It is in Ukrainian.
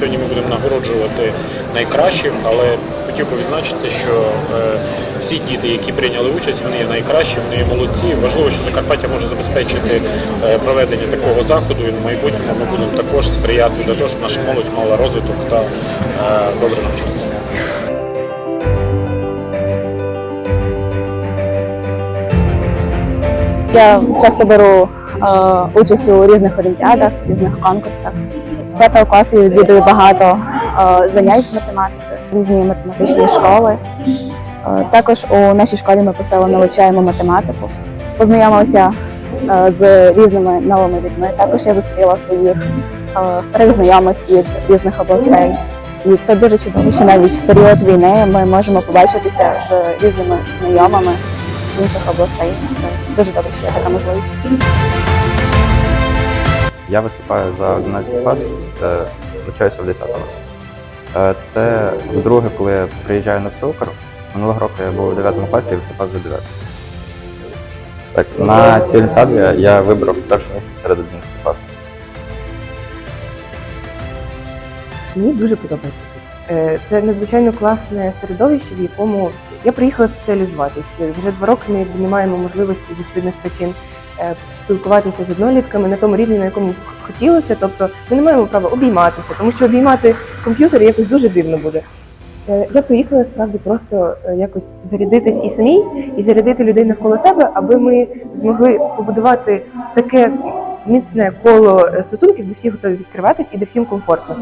Сьогодні ми будемо нагороджувати найкращих, але хотів би відзначити, що е, всі діти, які прийняли участь, вони є найкращі, вони є молодці. Важливо, що Закарпаття може забезпечити е, проведення такого заходу і в майбутньому ми будемо також сприяти для того, щоб наша молодь мала розвиток та е, добре навчатися. Я часто беру е, участь у різних олімпіадах, різних конкурсах. З п'ятого класу я відвідую багато е, занять з математики, різні математичні школи. Е, також у нашій школі ми посилено вивчаємо математику. Познайомилася е, з різними новими людьми. Також я зустріла своїх е, старих знайомих із різних областей. І це дуже чудово, що навіть в період війни ми можемо побачитися з різними знайомими з інших областей. Дуже добре, що є така можливість. Я виступаю за 11 клас, е, навчаюся в 10-му. Е, Це вдруге, коли я приїжджаю на всеукр. Минулого року я був у 9 класі і виступав за 9. Так, на цій олімпіаді я вибрав перше місце серед 11 класів. Мені дуже подобається. Е, Це надзвичайно класне середовище, в якому я приїхала соціалізуватися. Вже два роки ми не маємо можливості з очевидних причин е, спілкуватися з однолітками на тому рівні, на якому хотілося. Тобто ми не маємо права обійматися, тому що обіймати комп'ютер якось дуже дивно буде. Е, Я приїхала справді просто якось зарядитись і самій, і зарядити людей навколо себе, аби ми змогли побудувати таке міцне коло стосунків, де всі готові відкриватись і де всім комфортно.